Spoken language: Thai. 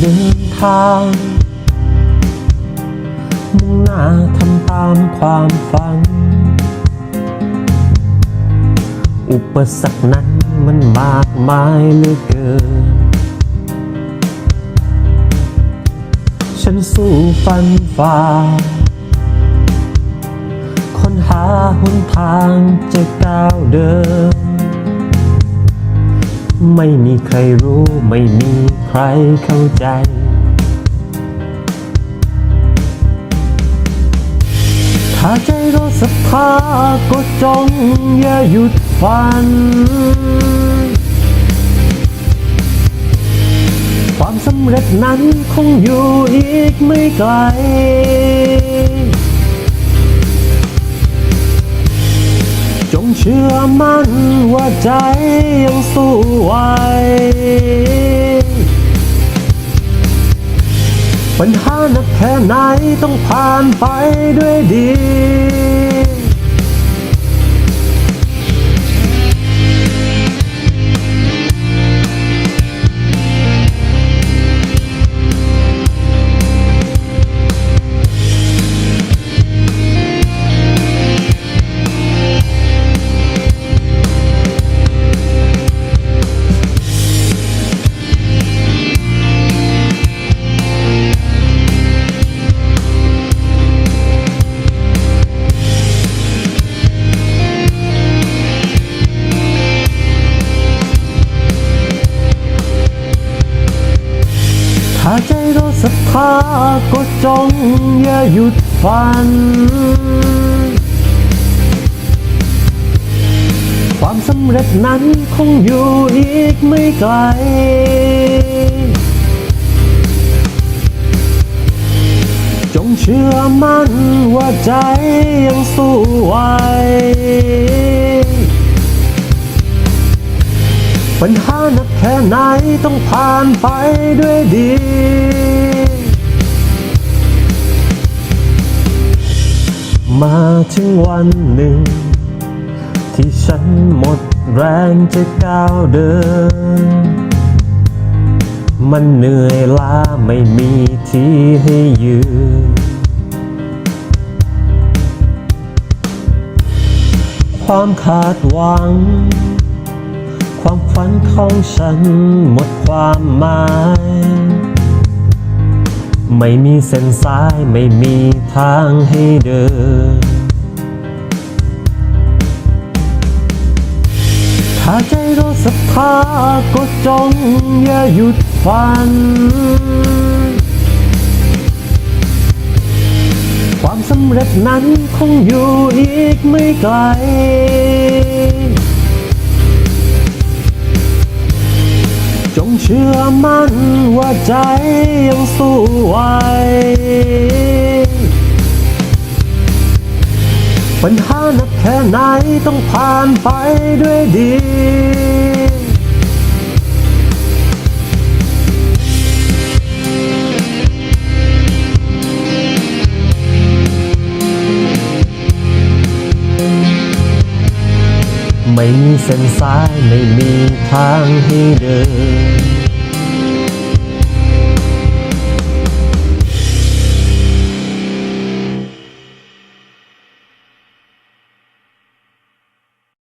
เดินทางมุ่งหน้าทำตามความฝัน อุปสรรคนั้นมันมากมายเหลือเกิน ฉันสู้ฟันฝ่าค้นหาหนทางจะก้าวเดิน ไม่มีใครรู้ไม่มีใครเข้าใจ ถ้าใจเราศรัทธาก็จงอย่าหยุดฝัน ความสำเร็จนั้นคงอยู่อีกไม่ไกล งเชื่อมั่นว่าใจยังสู้ไหวปัญหานักแค่ไหนต้องผ่านไปด้วยดี ใจเราศรัทธาก็จงอย่าหยุดฝัน ความสำเร็จนั้นคงอยู่อีกไม่ไกล จงเชื่อมั่นว่าใจยังสู้ไหว ปัญหาหนักแค่ไหนต้องผ่านไปด้วยดี มาถึงวันหนึ่ง ที่ฉันหมดแรงจะก้าวเดิน มันเหนื่อยล้าไม่มีที่ให้ยืน ความคาดหวัง ความฝันของฉันหมดความหมาย ไม่มีเส้นสายไม่มีทางให้เดิน ถ้าใจเราศรัทธาก็จงอย่าหยุดฝัน ความสำเร็จนั้นคงอยู่อีกไม่ไกล เชื่อมั่นว่าใจยังสู้ไหวปัญหาหนักแค่ไหนต้องผ่านไปด้วยดี ไม่มีเส้นสายไม่มีทางให้เดิน